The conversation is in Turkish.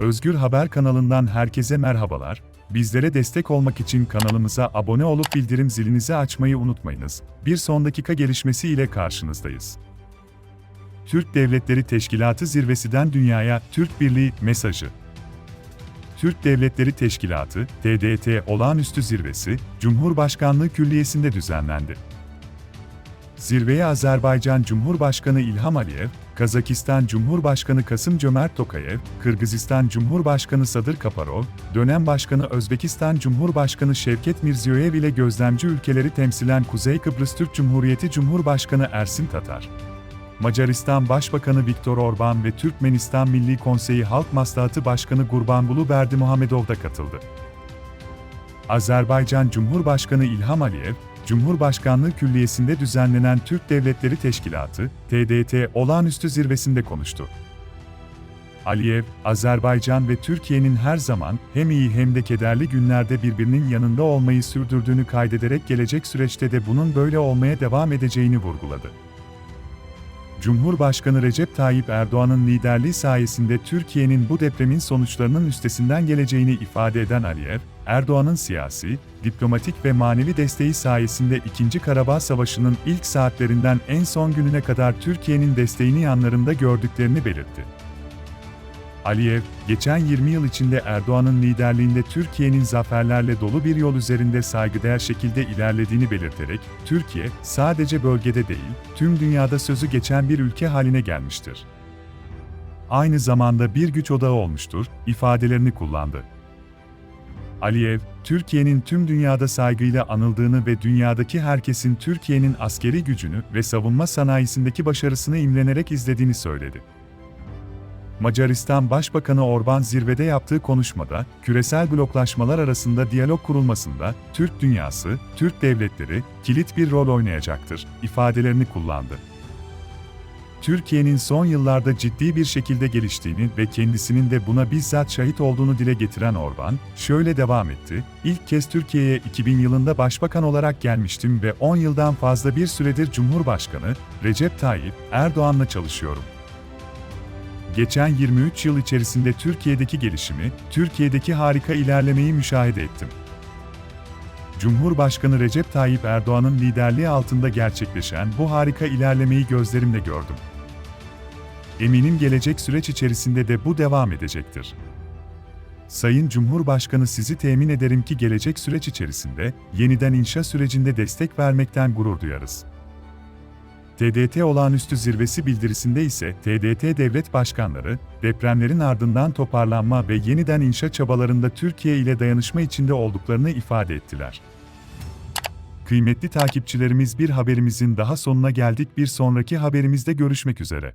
Özgür Haber kanalından herkese merhabalar. Bizlere destek olmak için kanalımıza abone olup bildirim zilinizi açmayı unutmayınız. Bir son dakika gelişmesi ile karşınızdayız. Türk Devletleri Teşkilatı zirvesinden dünyaya Türk Birliği mesajı. Türk Devletleri Teşkilatı, TDT olağanüstü zirvesi, Cumhurbaşkanlığı Külliyesi'nde düzenlendi. Zirveye Azerbaycan Cumhurbaşkanı İlham Aliyev, Kazakistan Cumhurbaşkanı Kasım Cömert Tokayev, Kırgızistan Cumhurbaşkanı Sadır Kaparov, dönem başkanı Özbekistan Cumhurbaşkanı Şevket Mirziyoyev ile gözlemci ülkeleri temsilen Kuzey Kıbrıs Türk Cumhuriyeti Cumhurbaşkanı Ersin Tatar, Macaristan Başbakanı Viktor Orban ve Türkmenistan Milli Konseyi Halk Maslahatı Başkanı Gurbanguly Berdimuhamedov da katıldı. Azerbaycan Cumhurbaşkanı İlham Aliyev, Cumhurbaşkanlığı Külliyesi'nde düzenlenen Türk Devletleri Teşkilatı, TDT olağanüstü zirvesinde konuştu. Aliyev, Azerbaycan ve Türkiye'nin her zaman hem iyi hem de kederli günlerde birbirinin yanında olmayı sürdürdüğünü kaydederek gelecek süreçte de bunun böyle olmaya devam edeceğini vurguladı. Cumhurbaşkanı Recep Tayyip Erdoğan'ın liderliği sayesinde Türkiye'nin bu depremin sonuçlarının üstesinden geleceğini ifade eden Aliyev, Erdoğan'ın siyasi, diplomatik ve manevi desteği sayesinde 2. Karabağ Savaşı'nın ilk saatlerinden en son gününe kadar Türkiye'nin desteğini yanlarında gördüklerini belirtti. Aliyev, geçen 20 yıl içinde Erdoğan'ın liderliğinde Türkiye'nin zaferlerle dolu bir yol üzerinde saygıdeğer şekilde ilerlediğini belirterek, Türkiye, sadece bölgede değil, tüm dünyada sözü geçen bir ülke haline gelmiştir. Aynı zamanda bir güç odağı olmuştur, ifadelerini kullandı. Aliyev, Türkiye'nin tüm dünyada saygıyla anıldığını ve dünyadaki herkesin Türkiye'nin askeri gücünü ve savunma sanayisindeki başarısını imrenerek izlediğini söyledi. Macaristan Başbakanı Orban zirvede yaptığı konuşmada, küresel bloklaşmalar arasında diyalog kurulmasında, Türk dünyası, Türk devletleri, kilit bir rol oynayacaktır, ifadelerini kullandı. Türkiye'nin son yıllarda ciddi bir şekilde geliştiğini ve kendisinin de buna bizzat şahit olduğunu dile getiren Orban, şöyle devam etti, İlk kez Türkiye'ye 2000 yılında başbakan olarak gelmiştim ve 10 yıldan fazla bir süredir Cumhurbaşkanı, Recep Tayyip, Erdoğan'la çalışıyorum. Geçen 23 yıl içerisinde Türkiye'deki gelişimi, Türkiye'deki harika ilerlemeyi müşahede ettim. Cumhurbaşkanı Recep Tayyip Erdoğan'ın liderliği altında gerçekleşen bu harika ilerlemeyi gözlerimle gördüm. Eminim gelecek süreç içerisinde de bu devam edecektir. Sayın Cumhurbaşkanı sizi temin ederim ki gelecek süreç içerisinde yeniden inşa sürecinde destek vermekten gurur duyarız. TDT Olağanüstü Zirvesi bildirisinde ise TDT devlet başkanları, depremlerin ardından toparlanma ve yeniden inşa çabalarında Türkiye ile dayanışma içinde olduklarını ifade ettiler. Kıymetli takipçilerimiz bir haberimizin daha sonuna geldik. Bir sonraki haberimizde görüşmek üzere.